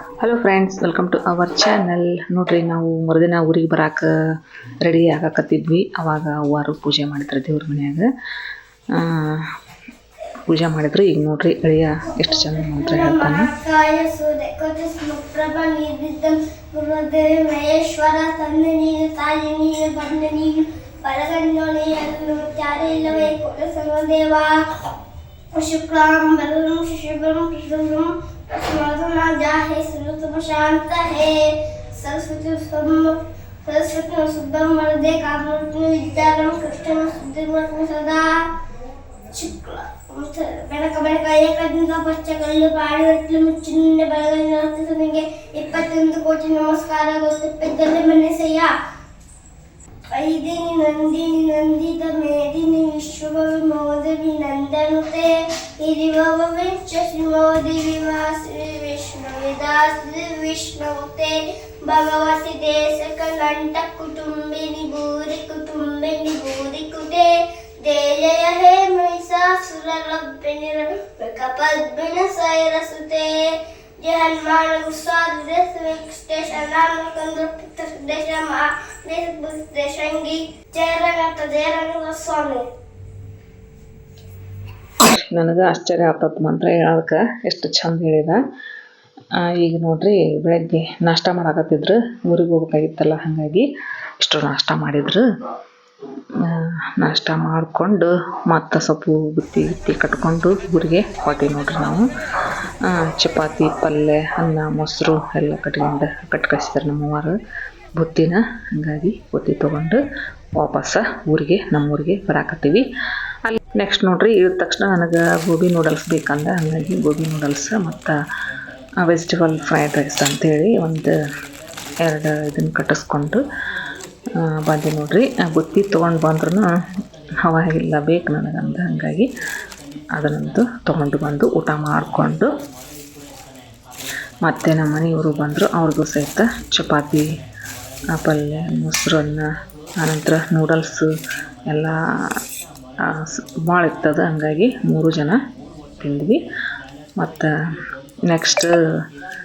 Hello friends welcome to our channel ನೋಡ್ರಿ, ನಾವು ಮರುದಿನ ಊರಿಗೆ ಬರಾಕ ರೆಡಿ ಆಗಾಕತ್ತಿದ್ವಿ. ಅವಾಗ ಅವ್ವಾರು ಪೂಜೆ ಮಾಡಿದ್ರು ದೇವ್ರ ಮನ್ಯಾಗ. ಪೂಜೆ ಮಾಡಿದ್ರು. ಈಗ ನೋಡ್ರಿ, ಅಳಿಯ ಎಷ್ಟು ಚಂದ ಮಂತ್ರ ಹೇಳ್ತಾನೆ. ಶುಕ್ಲಾಂ ಬಲಂ ಶಿಶುಭಂ ಕೃಷ್ಣಂ ಸ್ಮೃತನ ಜಾಹೆ ಸುನತಮ ಶಾಂತ ಹೇ ಸರಸ್ವತಿ ಸ್ವಮ್ಮ ಸರಸ್ವತಿ ಶುದ್ಧಂ ವರದೆ ಕಾಮರತ್ನ ವಿದ್ಯಾರಂ ಕೃಷ್ಣನ ಸುದ್ದಿರ್ವತ್ನ ಸದಾ ಶುಕ್ಲ ಬೆಳಕ ಬೆಳಕ ಏಕದಿಂದ ಪಚ್ಚಗಲ್ಲು ಬಾಡಿಗಟ್ಟಲು ಮುಚ್ಚಿನ ಬೆಳಗಲ್ಲಿ ನನಗೆ ಇಪ್ಪತ್ತೊಂದು ಕೋಟಿ ನಮಸ್ಕಾರ ಗೊತ್ತಿಪ್ಪತ್ತಲ್ಲಿ ಮನಸ್ಸಯ್ಯ ಐದಿನಿ ನಂದಿನಿ ನಂದಿತ ಮೇದಿನಿ ವಿಶ್ವಭವಿ ಮೋದವಿ ನಂದನುತೆ ಹಿರಿವವ ವೆಂಚ ಶ್ರೀಮೋದಿ ವಾಸಿ ವಿಷ್ಣುವಿದಾಸಿ ವಿಷ್ಣುತೆ ಭಗವತಿ ದೇಶಕ ನಂಟ ಕುಟುಂಬಿನಿ ಭೂರಿ ಕುಟುಂಬಿನಿ ಭೂರಿ ಕುಟೆ ಜಯ ಹೇ ಮಹಿಷಾಸುರಲಭ್ಯನಿರ ಕಪದ್ಭಿನ ಸೈರಸುತೆ ಜಯ ಹನುಮಾನ ಗುಸ್ವಾದ ವೆಂಕಟೇಶ ನಾಮಕಂದ್ರ ಪುತ್ರ ದೇಶ ಮಾ ದೇಶಂಗಿ ಜಯ ರಂಗನಾಥ ಜಯ ರಂಗನಾಥ ಸ್ವಾಮಿ ನನಗೆ ಆಶ್ಚರ್ಯ ಆಗ್ತದ ಮಂತ್ರ ಹೇಳೋದಕ್ಕೆ. ಎಷ್ಟು ಚಂದ ಹೇಳಿದ. ಈಗ ನೋಡ್ರಿ, ಬೆಳಗ್ಗೆ ನಾಷ್ಟ ಮಾಡಾಕತ್ತಿದ್ರು. ಊರಿಗೆ ಹೋಗ್ಬೇಕಾಗಿತ್ತಲ್ಲ, ಹಾಗಾಗಿ ಇಷ್ಟು ನಾಷ್ಟ ಮಾಡಿದ್ರು. ನಾಷ್ಟ ಮಾಡಿಕೊಂಡು ಮತ್ತು ಸೊಪ್ಪು, ಬುತ್ತಿ ಗಿತ್ತಿ ಕಟ್ಕೊಂಡು ಊರಿಗೆ ಹೋಗ್ತೀವಿ ನೋಡ್ರಿ ನಾವು. ಚಪಾತಿ, ಪಲ್ಯ, ಅನ್ನ, ಮೊಸರು ಎಲ್ಲ ಕಟ್ಕೊಂಡು ಕಟ್ಕಸಿದ್ರು ನಮ್ಮವರು ಬುತ್ತಿನ, ಹಾಗಾಗಿ ಬುತ್ತಿ ತೊಗೊಂಡು ವಾಪಸ್ಸ ಊರಿಗೆ ನಮ್ಮೂರಿಗೆ ಬರಾಕತ್ತೀವಿ. ಅಲ್ಲಿ ನೆಕ್ಸ್ಟ್ ನೋಡ್ರಿ ಇದ್ದ ತಕ್ಷಣ ನನಗೆ ಗೋಬಿ ನೂಡಲ್ಸ್ ಬೇಕಂದ್ರೆ ಹಾಗಾಗಿ ಗೋಬಿ ನೂಡಲ್ಸ್ ಮತ್ತು ವೆಜಿಟೇಬಲ್ ಫ್ರೈಡ್ ರೈಸ್ ಅಂತೇಳಿ ಒಂದು ಎರಡು ಇದನ್ನು ಕಟ್ಟಿಸ್ಕೊಂಡು ಬಂದೆ ನೋಡ್ರಿ. ಬುತ್ತಿ ತೊಗೊಂಡು ಬಂದ್ರೂ ಹವಾ ಇಲ್ಲ ಬೇಕು ನನಗಂದ, ಹಾಗಾಗಿ ಅದನ್ನಂತೂ ತೊಗೊಂಡು ಬಂದು ಊಟ ಮಾಡಿಕೊಂಡು, ಮತ್ತು ನಮ್ಮ ಮನೆಯವರು ಬಂದರು, ಅವ್ರಿಗೂ ಸಹಿತ ಚಪಾತಿ ಪಲ್ಯ, ಮೊಸರನ್ನ ಆನಂತರ ನೂಡಲ್ಸು ಎಲ್ಲ ಭಾಳ ಇರ್ತದೆ ಹಂಗಾಗಿ ಮೂರು ಜನ ತಿಂದ್ವಿ. ಮತ್ತು ನೆಕ್ಸ್ಟ್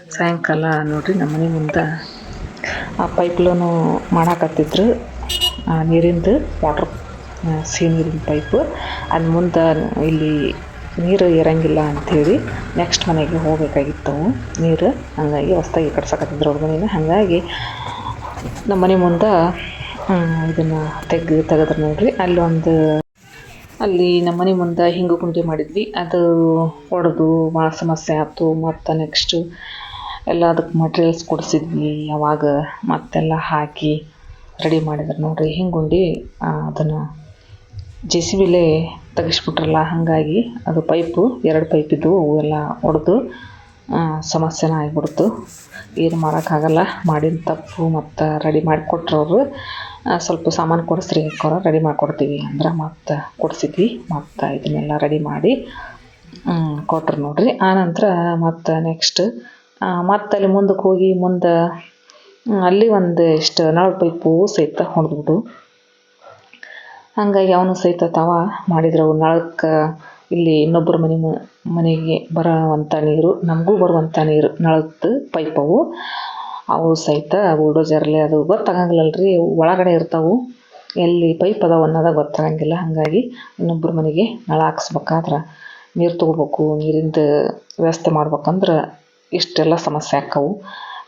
ಸಾಯಂಕಾಲ ನೋಡಿರಿ ನಮ್ಮ ಮನೆ ಮುಂದೆ ಆ ಪೈಪ್ಲೂನು ಮಾಡಾಕತ್ತಿದ್ರು. ಆ, ನೀರಿಂದು ವಾಟ್ರ್ ಸಿಹಿ ನೀರಿನ ಪೈಪು ಅದು ಮುಂದೆ ಇಲ್ಲಿ ನೀರು ಇರಂಗಿಲ್ಲ ಅಂಥೇಳಿ ನೆಕ್ಸ್ಟ್ ಮನೆಗೆ ಹೋಗಬೇಕಾಗಿತ್ತು ನೀರು ಹಾಗಾಗಿ ಹೊಸ್ದಾಗಿ ಕಟ್ಸಕತ್ತಿದ್ರು ಅವ್ರ ಮನೇನ. ಹಾಗಾಗಿ ನಮ್ಮ ಮನೆ ಮುಂದೆ ಇದನ್ನು ತೆಗ್ದು ತೆಗೆದ್ರು ನೋಡ್ರಿ. ಅಲ್ಲೊಂದು ಅಲ್ಲಿ ನಮ್ಮ ಮನೆ ಮುಂದೆ ಹಿಂಗು ಗುಂಡಿ ಮಾಡಿದ್ವಿ. ಅದು ಒಡೆದು ಭಾಳ ಸಮಸ್ಯೆ ಆಯ್ತು. ಮತ್ತು ನೆಕ್ಸ್ಟು ಎಲ್ಲ ಅದಕ್ಕೆ ಮಟ್ರಿಯಲ್ಸ್ ಕೊಡಿಸಿದ್ವಿ. ಅವಾಗ ಮತ್ತೆಲ್ಲ ಹಾಕಿ ರೆಡಿ ಮಾಡಿದ್ರು ನೋಡ್ರಿ. ಹಿಂಗುಂಡಿ ಅದನ್ನು ಜೆ ಸಿ ಬಿಲೇ ತೆಗಿಸ್ಬಿಟ್ರಲ್ಲ, ಹಾಗಾಗಿ ಅದು ಪೈಪು ಎರಡು ಪೈಪ್ ಇದ್ದವು ಅವು ಎಲ್ಲ ಒಡೆದು ಸಮಸ್ಯೆನ ಆಗಿಬಿಡ್ತು. ಏನು ಮಾಡೋಕ್ಕಾಗಲ್ಲ. ಮಾಡಿದ ತಪ್ಪು ಮತ್ತು ರೆಡಿ ಮಾಡಿಕೊಟ್ರು ಅವರು ಸ್ವಲ್ಪ ಸಾಮಾನು ಕೊಡಿಸ್ರಿ ಕೊರ ರೆಡಿ ಮಾಡಿಕೊಡ್ತೀವಿ ಅಂದ್ರೆ ಮತ್ತು ಕೊಡಿಸಿದ್ವಿ, ಮತ್ತು ಇದನ್ನೆಲ್ಲ ರೆಡಿ ಮಾಡಿ ಕೊಟ್ರು ನೋಡ್ರಿ. ಆನಂತರ ಮತ್ತು ನೆಕ್ಸ್ಟ್ ಮತ್ತೆ ಅಲ್ಲಿ ಮುಂದಕ್ಕೆ ಹೋಗಿ ಮುಂದೆ ಅಲ್ಲಿ ಒಂದು ಇಷ್ಟು ನಳ ಪೈಪು ಸಹಿತ ಹೊಡೆದ್ಬಿಟ್ಟು, ಹಾಗಾಗಿ ಅವನು ಸಹಿತ ತವ ಮಾಡಿದ್ರು. ನಳಕ್ಕೆ ಇಲ್ಲಿ ಇನ್ನೊಬ್ಬರ ಮನೆ ಮನೆಗೆ ಬರೋವಂಥ ನೀರು, ನಮಗೂ ಬರುವಂಥ ನೀರು ನಳದ್ದು ಪೈಪ್ ಅವು ಸಹಿತ ಬುಲ್ಡೋಜರ್ಲೆ ಅದು ಗೊತ್ತಾಗಂಗಿಲ್ಲ ರೀ ಒಳಗಡೆ ಇರ್ತಾವು. ಎಲ್ಲಿ ಪೈಪ್ ಅದಾವ ಅನ್ನೋದ ಗೊತ್ತಾಗಂಗಿಲ್ಲ. ಹಾಗಾಗಿ ಇನ್ನೊಬ್ಬರ ಮನೆಗೆ ನಳ ಹಾಕ್ಸ್ಬೇಕಾದ್ರೆ ನೀರು ತೊಗೋಬೇಕು, ನೀರಿಂದು ವ್ಯವಸ್ಥೆ ಮಾಡ್ಬೇಕಂದ್ರೆ ಇಷ್ಟೆಲ್ಲ ಸಮಸ್ಯೆ ಆಕ್ಕವು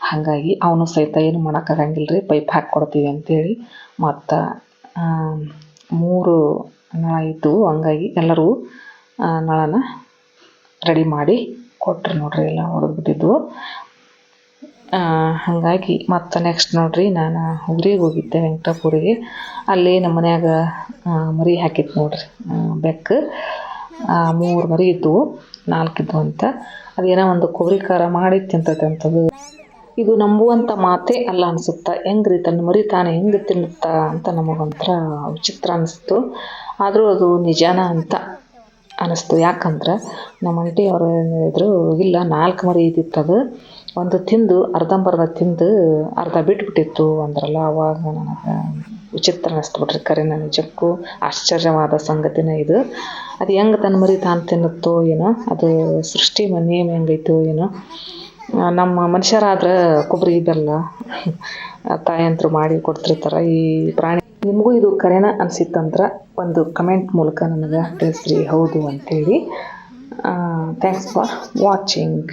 ಹಾಗಾಗಿ ಅವನು ಸಹಿತ ಏನು ಮಾಡೋಕ್ಕಾಗಂಗಿಲ್ಲ ರೀ ಪೈಪ್ ಹಾಕ್ಕೊಡ್ತೀವಿ ಅಂತೇಳಿ ಮತ್ತು ಮೂರು ನಳ ಇದ್ದವು ಹಂಗಾಗಿ ಎಲ್ಲರೂ ನಳನ ರೆಡಿ ಮಾಡಿ ಕೊಟ್ರು ನೋಡ್ರಿ ಎಲ್ಲ ಹೊಡೆದ್ಬಿಟ್ಟಿದ್ವು ಹಾಗಾಗಿ ಮತ್ತು ನೆಕ್ಸ್ಟ್ ನೋಡ್ರಿ, ನಾನು ಹುಬ್ರಿಗೆ ಹೋಗಿದ್ದೆ ವೆಂಕಟಾಪುರಿಗೆ. ಅಲ್ಲಿ ನಮ್ಮ ಮನ್ಯಾಗ ಮರಿ ಹಾಕಿತ್ತು ನೋಡ್ರಿ ಬೆಕ್ಕು. ಮೂರು ಮರಿ ಇದ್ದವು ನಾಲ್ಕು ಇದ್ದವು ಅಂತ. ಅದೇನೋ ಒಂದು ಕೊಬ್ಬರಿ ಖಾರ ಮಾಡಿ ತಿಂತೈತೆ ಅಂತದು. ಇದು ನಂಬುವಂಥ ಮಾತೇ ಅಲ್ಲ ಅನಿಸುತ್ತೆ? ಹೆಂಗ್ರಿ ತನ್ನ ಮರಿ ತಾನೇ ಹೆಂಗೆ ತಿನ್ನುತ್ತಾ ಅಂತ ನಮಗೊಂಥರ ವಿಚಿತ್ರ ಅನಿಸ್ತು. ಆದರೂ ಅದು ನಿಜಾನ ಅಂತ. ಅನ್ನಿಸ್ತು. ಯಾಕಂದ್ರೆ ನಮ್ಮ ಅಂಟಿ ಅವರು ಹೇಳಿದ್ರು, ಇಲ್ಲ, ನಾಲ್ಕು ಮರಿ ಇದ್ದಿತ್ತು ಅದು. ಒಂದು ತಿಂದು, ಅರ್ಧಂಬರ್ಧ ತಿಂದು ಅರ್ಧ ಬಿಟ್ಬಿಟ್ಟಿತ್ತು ಅಂದ್ರಲ್ಲ, ಅವಾಗ ನನಗೆ ವಿಚಿತ್ರ ಅನ್ನಿಸ್ತು ಬಿಟ್ರಿ ಕರೆ, ನನ್ನ ನಿಜಕ್ಕೂ ಆಶ್ಚರ್ಯವಾದ ಸಂಗತಿನೇ ಇದು. ಅದು ಹೆಂಗೆ ತನ್ನ ಮರಿ ತಾನು ತಿನ್ನುತ್ತೋ ಏನೋ, ಅದು ಸೃಷ್ಟಿ ನೇಮ್ ಹೆಂಗೈತೋ ಏನೋ. ನಮ್ಮ ಮನುಷ್ಯರಾದ್ರೆ ಕೊಬ್ಬರಿ ಬೆಲ್ಲ ತಾಯಂತ್ರು ಮಾಡಿ ಕೊಡ್ತಿರ್ತಾರೆ, ಈ ಪ್ರಾಣಿ ನಿಮಗೂ ಇದು ಕರೆನ ಅನಿಸಿತ್ತಂದ್ರೆ ಒಂದು ಕಮೆಂಟ್ ಮೂಲಕ ನನಗೆ ತಿಳಿಸ್ರಿ. ಹೌದು ಅಂಥೇಳಿ ಥ್ಯಾಂಕ್ಸ್ ಫಾರ್ ವಾಚಿಂಗ್